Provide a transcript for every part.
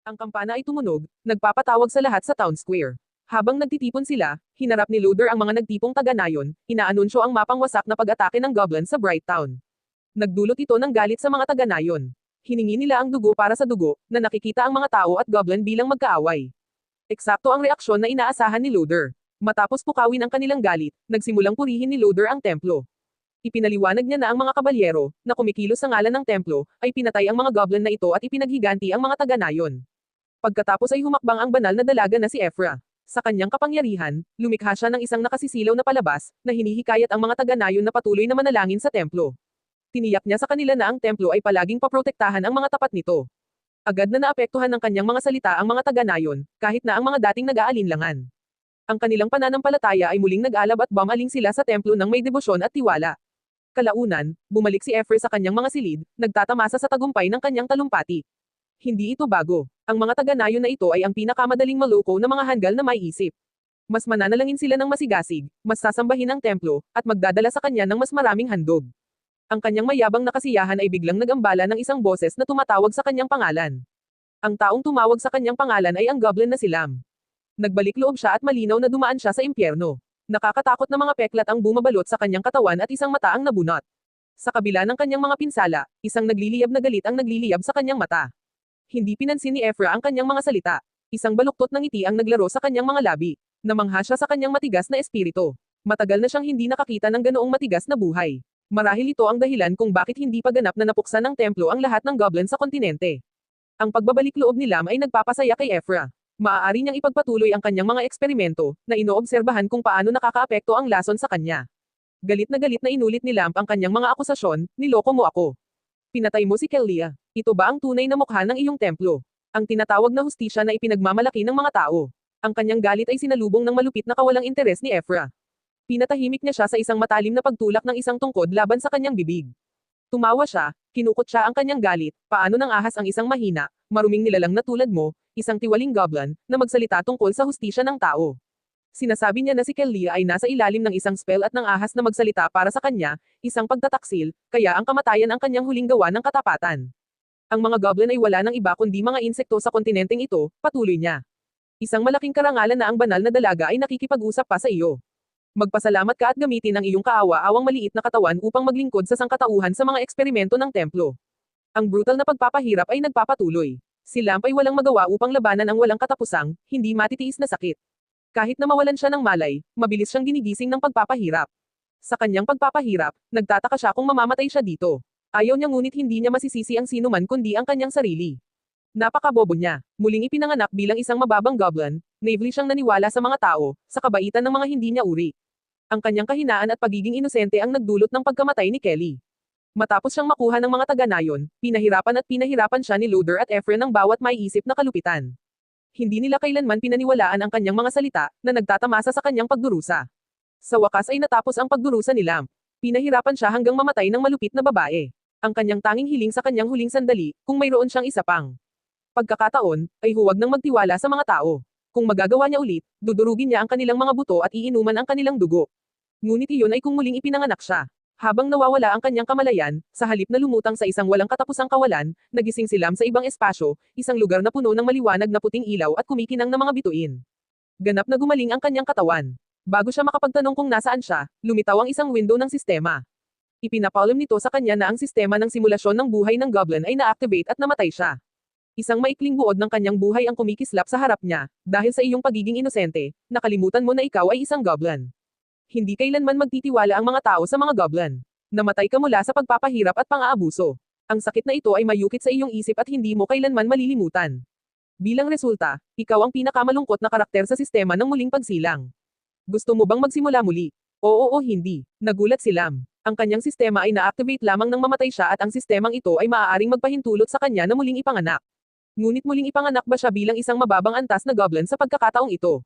Ang kampana ay tumunog, nagpapatawag sa lahat sa town square. Habang nagtitipon sila, hinarap ni Loader ang mga nagtipong taga-nayon, inaanunsyo ang mapang wasak na pag-atake ng Goblin sa Bright Town. Nagdulot ito ng galit sa mga taga-nayon. Hiningi nila ang dugo para sa dugo, na nakikita ang mga tao at Goblin bilang magkaaway. Eksakto ang reaksyon na inaasahan ni Loader. Matapos pukawin ang kanilang galit, nagsimulang purihin ni Loader ang templo. Ipinaliwanag niya na ang mga kabalyero, na kumikilos sa ngalan ng templo, ay pinatay ang mga goblin na ito at ipinaghiganti ang mga taga-nayon. Pagkatapos ay humakbang ang banal na dalaga na si Ephra. Sa kanyang kapangyarihan, lumikha siya ng isang nakasisilaw na palabas, na hinihikayat ang mga taga-nayon na patuloy na manalangin sa templo. Tiniyak niya sa kanila na ang templo ay palaging paprotektahan ang mga tapat nito. Agad na naapektuhan ng kanyang mga salita ang mga taga-nayon, kahit na ang mga dating nag-aalinlangan. Ang kanilang pananampalataya ay muling nag-alab at bumaling sila sa templo ng may debosyon at tiwala. Kalaunan, bumalik si Ephraim sa kanyang mga silid, nagtatamasa sa tagumpay ng kanyang talumpati. Hindi ito bago. Ang mga taga-nayon na ito ay ang pinakamadaling maloko na mga hanggal na may isip. Mas mananalangin sila ng masigasig, mas sasambahin ang templo, at magdadala sa kanya ng mas maraming handog. Ang kanyang mayabang na kasiyahan ay biglang nagambala ng isang boses na tumatawag sa kanyang pangalan. Ang taong tumawag sa kanyang pangalan ay ang goblin na si Lam. Nagbalik loob siya at malinaw na dumaan siya sa impyerno. Nakakatakot na mga peklat ang bumabalot sa kanyang katawan at isang mata ang nabunot. Sa kabila ng kanyang mga pinsala, isang nagliliyab na galit ang nagliliyab sa kanyang mata. Hindi pinansin ni Ephra ang kanyang mga salita. Isang baluktot ng ngiti ang naglaro sa kanyang mga labi. Namangha siya sa kanyang matigas na espiritu. Matagal na siyang hindi nakakita ng ganoong matigas na buhay. Marahil ito ang dahilan kung bakit hindi pa ganap na napuksan ng templo ang lahat ng goblin sa kontinente. Ang pagbabalik loob ni Lam ay nagpapasaya kay Ephra maaari niyang ipagpatuloy ang kanyang mga eksperimento, na inoobserbahan kung paano nakakaapekto ang lason sa kanya. Galit na galit na inulit ni Lamp ang kanyang mga akusasyon, niloko mo ako. Pinatay mo si Kelia. Ito ba ang tunay na mukha ng iyong templo? Ang tinatawag na hustisya na ipinagmamalaki ng mga tao. Ang kanyang galit ay sinalubong ng malupit na kawalang interes ni Ephra. Pinatahimik niya siya sa isang matalim na pagtulak ng isang tungkod laban sa kanyang bibig. Tumawa siya, kinukot siya ang kanyang galit, paano nang ahas ang isang mahina, maruming nilalang na tulad mo, isang tiwaling goblin, na magsalita tungkol sa hustisya ng tao. Sinasabi niya na si Kelly ay nasa ilalim ng isang spell at ng ahas na magsalita para sa kanya, isang pagtataksil, kaya ang kamatayan ang kanyang huling gawa ng katapatan. Ang mga goblin ay wala ng iba kundi mga insekto sa kontinenteng ito, patuloy niya. Isang malaking karangalan na ang banal na dalaga ay nakikipag-usap pa sa iyo. Magpasalamat ka at gamitin ang iyong kaawa-awang maliit na katawan upang maglingkod sa sangkatauhan sa mga eksperimento ng templo. Ang brutal na pagpapahirap ay nagpapatuloy. Si Lamp ay walang magawa upang labanan ang walang katapusang, hindi matitiis na sakit. Kahit na mawalan siya ng malay, mabilis siyang ginigising ng pagpapahirap. Sa kanyang pagpapahirap, nagtataka siya kung mamamatay siya dito. Ayaw niya ngunit hindi niya masisisi ang sinuman kundi ang kanyang sarili. Napakabobo niya. Muling ipinanganak bilang isang mababang goblin, naively siyang naniwala sa mga tao, sa kabaitan ng mga hindi niya uri. Ang kanyang kahinaan at pagiging inosente ang nagdulot ng pagkamatay ni Kelly. Matapos siyang makuha ng mga taga-nayon, pinahirapan at pinahirapan siya ni Loader at Efren ng bawat may isip na kalupitan. Hindi nila kailanman pinaniwalaan ang kanyang mga salita, na nagtatamasa sa kanyang pagdurusa. Sa wakas ay natapos ang pagdurusa ni Lamp. Pinahirapan siya hanggang mamatay ng malupit na babae. Ang kanyang tanging hiling sa kanyang huling sandali, kung mayroon siyang isa pang pagkakataon, ay huwag nang magtiwala sa mga tao. Kung magagawa niya ulit, dudurugin niya ang kanilang mga buto at iinuman ang kanilang dugo. Ngunit iyon ay kung muling ipinanganak siya. Habang nawawala ang kanyang kamalayan, sa halip na lumutang sa isang walang katapusang kawalan, nagising si Lam sa ibang espasyo, isang lugar na puno ng maliwanag na puting ilaw at kumikinang na mga bituin. Ganap na gumaling ang kanyang katawan. Bago siya makapagtanong kung nasaan siya, lumitaw ang isang window ng sistema. Ipinapaulam nito sa kanya na ang sistema ng simulasyon ng buhay ng goblin ay na-activate at namatay siya. Isang maikling buod ng kanyang buhay ang kumikislap sa harap niya, dahil sa iyong pagiging inosente, nakalimutan mo na ikaw ay isang goblin hindi kailanman magtitiwala ang mga tao sa mga goblin. Namatay ka mula sa pagpapahirap at pang-aabuso. Ang sakit na ito ay mayukit sa iyong isip at hindi mo kailanman malilimutan. Bilang resulta, ikaw ang pinakamalungkot na karakter sa sistema ng muling pagsilang. Gusto mo bang magsimula muli? Oo o hindi. Nagulat si Lam. Ang kanyang sistema ay na-activate lamang nang mamatay siya at ang sistemang ito ay maaaring magpahintulot sa kanya na muling ipanganak. Ngunit muling ipanganak ba siya bilang isang mababang antas na goblin sa pagkakataong ito?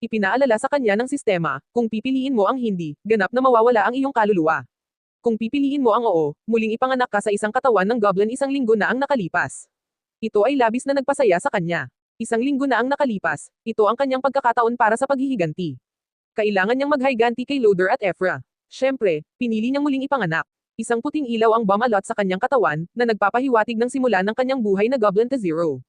Ipinaalala sa kanya ng sistema, kung pipiliin mo ang hindi, ganap na mawawala ang iyong kaluluwa. Kung pipiliin mo ang oo, muling ipanganak ka sa isang katawan ng goblin isang linggo na ang nakalipas. Ito ay labis na nagpasaya sa kanya. Isang linggo na ang nakalipas, ito ang kanyang pagkakataon para sa paghihiganti. Kailangan niyang maghiganti kay Loader at Ephra. Siyempre, pinili niyang muling ipanganak. Isang puting ilaw ang bumalot sa kanyang katawan, na nagpapahiwatig ng simula ng kanyang buhay na Goblin to Zero.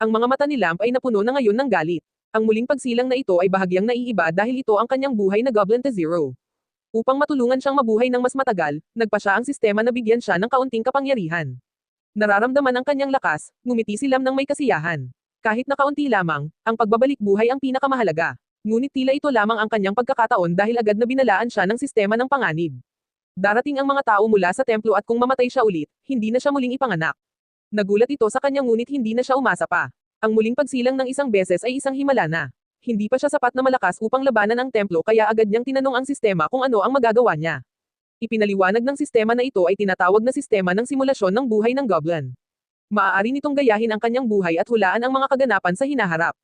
Ang mga mata ni Lamp ay napuno na ngayon ng galit. Ang muling pagsilang na ito ay bahagyang naiiba dahil ito ang kanyang buhay na Goblin to Zero. Upang matulungan siyang mabuhay ng mas matagal, nagpa siya ang sistema na bigyan siya ng kaunting kapangyarihan. Nararamdaman ang kanyang lakas, ngumiti si Lam ng may kasiyahan. Kahit na kaunti lamang, ang pagbabalik buhay ang pinakamahalaga. Ngunit tila ito lamang ang kanyang pagkakataon dahil agad na binalaan siya ng sistema ng panganib. Darating ang mga tao mula sa templo at kung mamatay siya ulit, hindi na siya muling ipanganak. Nagulat ito sa kanya ngunit hindi na siya umasa pa. Ang muling pagsilang ng isang beses ay isang himala na. Hindi pa siya sapat na malakas upang labanan ang templo kaya agad niyang tinanong ang sistema kung ano ang magagawa niya. Ipinaliwanag ng sistema na ito ay tinatawag na sistema ng simulasyon ng buhay ng goblin. Maaari nitong gayahin ang kanyang buhay at hulaan ang mga kaganapan sa hinaharap.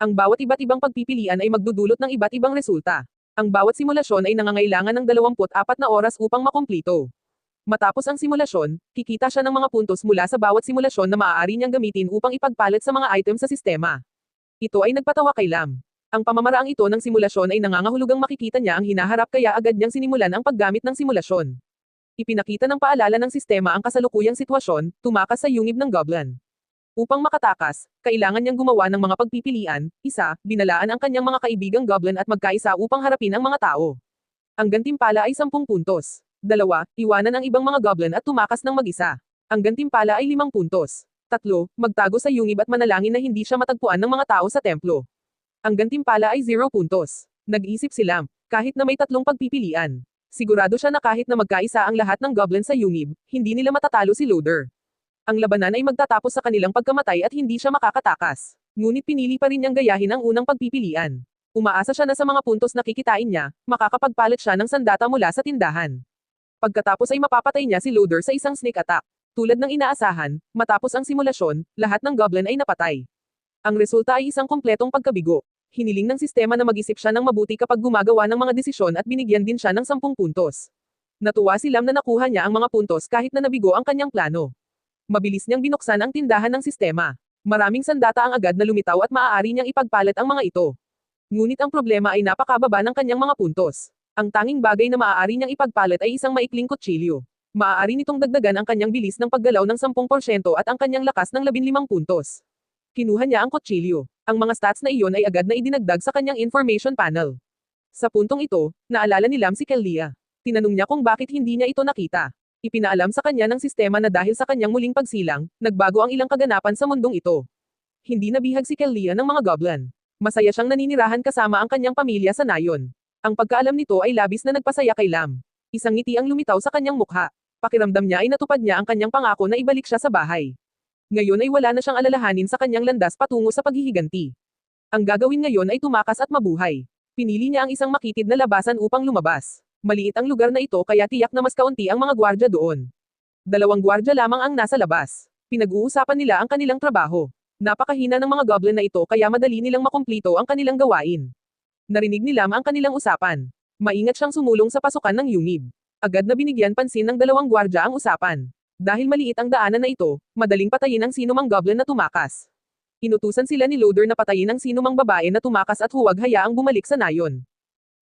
Ang bawat iba't ibang pagpipilian ay magdudulot ng iba't ibang resulta. Ang bawat simulasyon ay nangangailangan ng 24 na oras upang makumplito. Matapos ang simulasyon, kikita siya ng mga puntos mula sa bawat simulasyon na maaari niyang gamitin upang ipagpalit sa mga item sa sistema. Ito ay nagpatawa kay Lam. Ang pamamaraang ito ng simulasyon ay nangangahulugang makikita niya ang hinaharap kaya agad niyang sinimulan ang paggamit ng simulasyon. Ipinakita ng paalala ng sistema ang kasalukuyang sitwasyon, tumakas sa yungib ng goblin. Upang makatakas, kailangan niyang gumawa ng mga pagpipilian, isa, binalaan ang kanyang mga kaibigang goblin at magkaisa upang harapin ang mga tao. Ang gantimpala ay 10 puntos. Dalawa, iwanan ang ibang mga goblin at tumakas ng mag-isa. Ang gantimpala ay 5 puntos. Tatlo, magtago sa yungib at manalangin na hindi siya matagpuan ng mga tao sa templo. Ang gantimpala ay 0 puntos. Nag-isip si Lamp, kahit na may tatlong pagpipilian. Sigurado siya na kahit na magkaisa ang lahat ng goblin sa yungib, hindi nila matatalo si Loader. Ang labanan ay magtatapos sa kanilang pagkamatay at hindi siya makakatakas. Ngunit pinili pa rin niyang gayahin ang unang pagpipilian. Umaasa siya na sa mga puntos na kikitain niya, makakapagpalit siya ng sandata mula sa tindahan. Pagkatapos ay mapapatay niya si Loader sa isang sneak attack. Tulad ng inaasahan, matapos ang simulasyon, lahat ng goblin ay napatay. Ang resulta ay isang kumpletong pagkabigo. Hiniling ng sistema na mag-isip siya ng mabuti kapag gumagawa ng mga desisyon at binigyan din siya ng 10 puntos. Natuwa si Lam na nakuha niya ang mga puntos kahit na nabigo ang kanyang plano. Mabilis niyang binuksan ang tindahan ng sistema. Maraming sandata ang agad na lumitaw at maaari niyang ipagpalit ang mga ito. Ngunit ang problema ay napakababa ng kanyang mga puntos. Ang tanging bagay na maaari niyang ipagpalit ay isang maikling kutsilyo. Maaari nitong dagdagan ang kanyang bilis ng paggalaw ng 10% at ang kanyang lakas ng 15 puntos. Kinuha niya ang kutsilyo. Ang mga stats na iyon ay agad na idinagdag sa kanyang information panel. Sa puntong ito, naalala ni Lam si Kellia. Tinanong niya kung bakit hindi niya ito nakita. Ipinaalam sa kanya ng sistema na dahil sa kanyang muling pagsilang, nagbago ang ilang kaganapan sa mundong ito. Hindi nabihag si Kellia ng mga goblin. Masaya siyang naninirahan kasama ang kanyang pamilya sa nayon. Ang pagkaalam nito ay labis na nagpasaya kay Lam. Isang ngiti ang lumitaw sa kanyang mukha. Pakiramdam niya ay natupad niya ang kanyang pangako na ibalik siya sa bahay. Ngayon ay wala na siyang alalahanin sa kanyang landas patungo sa paghihiganti. Ang gagawin ngayon ay tumakas at mabuhay. Pinili niya ang isang makitid na labasan upang lumabas. Maliit ang lugar na ito kaya tiyak na mas kaunti ang mga gwardya doon. Dalawang gwardya lamang ang nasa labas. Pinag-uusapan nila ang kanilang trabaho. Napakahina ng mga goblin na ito kaya madali nilang makumplito ang kanilang gawain. Narinig ni Lam ang kanilang usapan. Maingat siyang sumulong sa pasukan ng yungib. Agad na binigyan pansin ng dalawang gwardya ang usapan. Dahil maliit ang daanan na ito, madaling patayin ang sinumang goblin na tumakas. Inutusan sila ni Loader na patayin ang sinumang babae na tumakas at huwag hayaang bumalik sa nayon.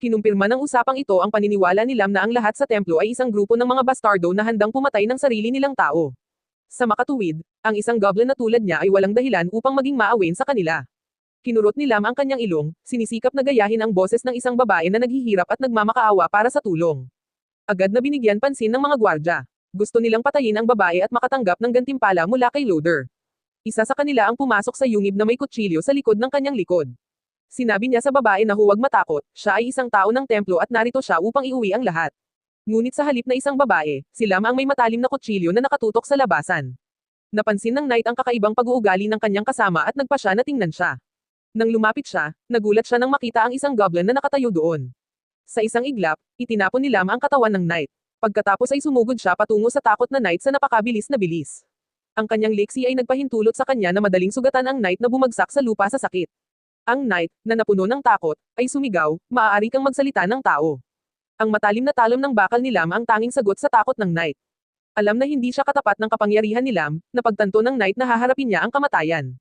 Kinumpirma ng usapang ito ang paniniwala ni Lam na ang lahat sa templo ay isang grupo ng mga bastardo na handang pumatay ng sarili nilang tao. Sa makatuwid, ang isang goblin na tulad niya ay walang dahilan upang maging maawain sa kanila. Kinurot ni Lam ang kanyang ilong, sinisikap na gayahin ang boses ng isang babae na naghihirap at nagmamakaawa para sa tulong. Agad na binigyan pansin ng mga gwardya. Gusto nilang patayin ang babae at makatanggap ng gantimpala mula kay Loader. Isa sa kanila ang pumasok sa yungib na may kutsilyo sa likod ng kanyang likod. Sinabi niya sa babae na huwag matakot, siya ay isang tao ng templo at narito siya upang iuwi ang lahat. Ngunit sa halip na isang babae, si Lam ang may matalim na kutsilyo na nakatutok sa labasan. Napansin ng knight ang kakaibang pag-uugali ng kanyang kasama at nagpa siya na tingnan siya. Nang lumapit siya, nagulat siya nang makita ang isang goblin na nakatayo doon. Sa isang iglap, itinapon ni Lam ang katawan ng knight. Pagkatapos ay sumugod siya patungo sa takot na knight sa napakabilis na bilis. Ang kanyang leksi ay nagpahintulot sa kanya na madaling sugatan ang knight na bumagsak sa lupa sa sakit. Ang knight, na napuno ng takot, ay sumigaw, maaari kang magsalita ng tao. Ang matalim na talom ng bakal ni Lam ang tanging sagot sa takot ng knight. Alam na hindi siya katapat ng kapangyarihan ni Lam, na pagtanto ng knight na haharapin niya ang kamatayan.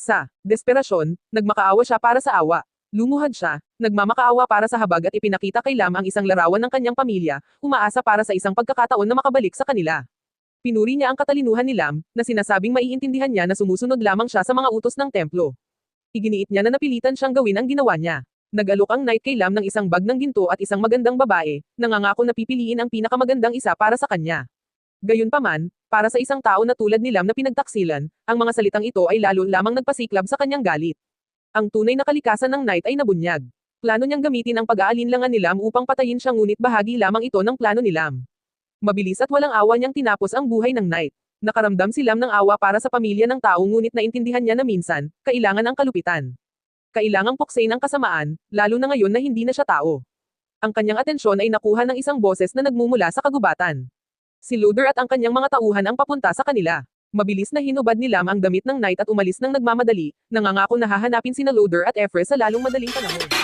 Sa desperasyon, nagmakaawa siya para sa awa. Lumuhad siya, nagmamakaawa para sa habag at ipinakita kay Lam ang isang larawan ng kanyang pamilya, umaasa para sa isang pagkakataon na makabalik sa kanila. Pinuri niya ang katalinuhan ni Lam, na sinasabing maiintindihan niya na sumusunod lamang siya sa mga utos ng templo. Iginiit niya na napilitan siyang gawin ang ginawa niya. Nag-alok ang knight kay Lam ng isang bag ng ginto at isang magandang babae, nangangako na pipiliin ang pinakamagandang isa para sa kanya. Gayunpaman, para sa isang tao na tulad ni Lam na pinagtaksilan, ang mga salitang ito ay lalo lamang nagpasiklab sa kanyang galit. Ang tunay na kalikasan ng knight ay nabunyag. Plano niyang gamitin ang pag-aalinlangan ni Lam upang patayin siya ngunit bahagi lamang ito ng plano ni Lam. Mabilis at walang awa niyang tinapos ang buhay ng knight. Nakaramdam si Lam ng awa para sa pamilya ng tao ngunit naintindihan niya na minsan, kailangan ang kalupitan. Kailangang puksain ang kasamaan, lalo na ngayon na hindi na siya tao. Ang kanyang atensyon ay nakuha ng isang boses na nagmumula sa kagubatan. Si Luder at ang kanyang mga tauhan ang papunta sa kanila. Mabilis na hinubad ni Lam ang damit ng knight at umalis ng nagmamadali, nangangako na hahanapin sina Loader at Efre sa lalong madaling panahon.